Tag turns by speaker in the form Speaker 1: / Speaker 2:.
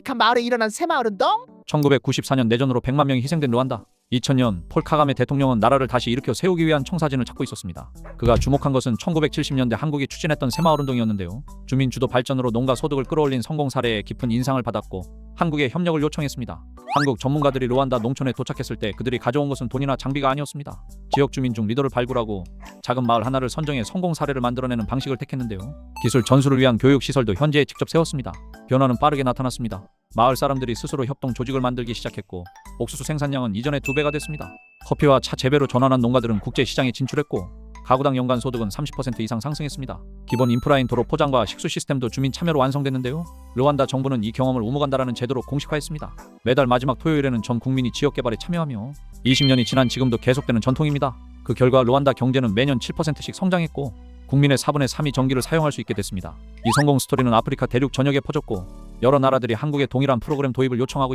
Speaker 1: 아프리카 마을에 일어난 새마을 운동?
Speaker 2: 1994년 내전으로 100만 명이 희생된 루안다. 2000년 폴 카가메 대통령은 나라를 다시 일으켜 세우기 위한 청사진을 찾고 있었습니다. 그가 주목한 것은 1970년대 한국이 추진했던 새마을 운동이었는데요. 주민 주도 발전으로 농가 소득을 끌어올린 성공 사례에 깊은 인상을 받았고 한국에 협력을 요청했습니다. 한국 전문가들이 루안다 농촌에 도착했을 때 그들이 가져온 것은 돈이나 장비가 아니었습니다. 지역 주민 중 리더를 발굴하고 작은 마을 하나를 선정해 성공 사례를 만들어내는 방식을 택했는데요. 기술 전수를 위한 교육 시설도 현지에 직접 세웠습니다. 변화는 빠르게 나타났습니다. 마을 사람들이 스스로 협동 조직을 만들기 시작했고 옥수수 생산량은 이전의 두 배가 됐습니다. 커피와 차 재배로 전환한 농가들은 국제 시장에 진출했고 가구당 연간 소득은 30% 이상 상승했습니다. 기본 인프라인 도로 포장과 식수 시스템도 주민 참여로 완성됐는데요. 르완다 정부는 이 경험을 우무간다라는 제도로 공식화했습니다. 매달 마지막 토요일에는 전 국민이 지역 개발에 참여하며 20년이 지난 지금도 계속되는 전통입니다. 그 결과 르완다 경제는 매년 7%씩 성장했고 국민의 4분의 3이 전기를 사용할 수 있게 됐습니다. 이 성공 스토리는 아프리카 대륙 전역에 퍼졌고 여러 나라들이 한국의 동일한 프로그램 도입을 요청하고